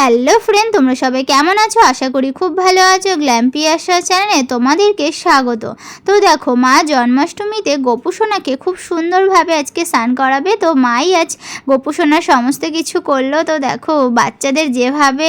Hello friend, তোমরা সবাই কেমন আছো? আশা করি খুব ভালো আছো। গ্ল্যাম্পি আসা চ্যানেলে তোমাদেরকে স্বাগত। তো দেখো, মা জন্মাষ্টমীতে গোপুসোনাকে খুব সুন্দরভাবে আজকে স্নান করাবে। তো মাই আজ গোপুসোনা সমস্ত কিছু করল। তো দেখো, বাচ্চাদের যেভাবে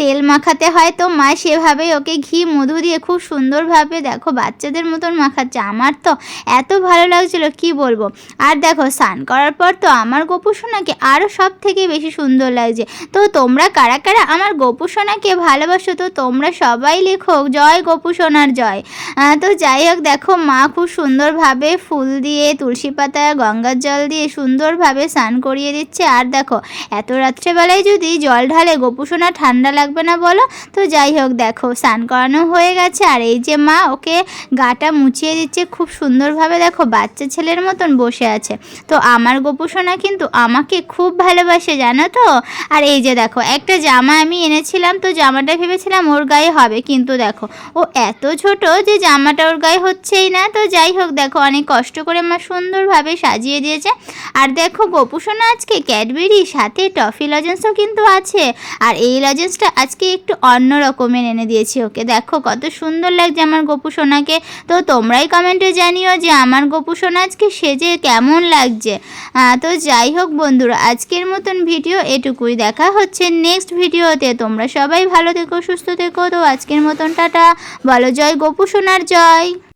তেল মাখাতে হয়, তো মা সেভাবেই ওকে ঘি, মধু দিয়ে খুব সুন্দরভাবে দেখো, বাচ্চাদের মতন মাখাচ্ছে। আমার তো এত ভালো লাগছিল, কি বলব? আর দেখো, স্নান করার পর তো আমার গোপুসোনাকে আরও সব থেকে বেশি সুন্দর লাগছে। তো তোমরা কারা কারা কারা আমার গোপু সোনাকে ভালোবাসো, তো তোমরা সবাই লেখো জয় গোপু সোনার জয়। তো যাই হোক, দেখো, মা খুব সুন্দরভাবে ফুল দিয়ে তুলসী পাতা, গঙ্গার জল দিয়ে সুন্দরভাবে স্নান করিয়ে দিচ্ছে। আর দেখো, এত রাত্রেবেলায় যদি জল ঢালে গোপু সোনা ঠান্ডা লাগবে না বলো? তো যাই হোক, দেখো, স্নান করানো হয়ে গেছে। আর এই যে মা, ওকে গাটা মুছিয়ে দিচ্ছে খুব সুন্দরভাবে। দেখো, বাচ্চা ছেলের মতন বসে আছে। তো আমার গোপু সোনা কিন্তু আমাকে খুব ভালোবাসে, জানো তো? আর এই যে দেখো, একটা জামা আমি এনেছিলাম তো জামাটা ভেবেছিলাম ওর গায়ে হবে, কিন্তু দেখো, ও এত ছোট যে জামাটা ওর গায়ে হচ্ছেই না। তো যাই হোক, দেখো অনেক কষ্ট করে মা সুন্দরভাবে সাজিয়ে দিয়েছে। আর দেখো গোপুসোনা আজকে ক্যাডবেরি, সাথে টফি লজেন্সও কিন্তু আছে। আর এই লজেন্সটা আজকে একটু অন্য রকমের এনে দিয়েছি ওকে। দেখো কত সুন্দর লাগছে আমার গোপুসোনাকে। তো তোমরাই কমেন্টে জানিও যে আমার গোপুসোনা আজকে সেজে কেমন লাগছে। তো যাই হোক বন্ধুরা, আজকের মতন ভিডিও এটুকুই। দেখা হচ্ছে নেক্সট ভিডিওতে তোমরা সবাই ভালো থেকো, সুস্থ থেকো। তো আজকের মতন টাটা। ভালো জয় গোপু সোনার জয়।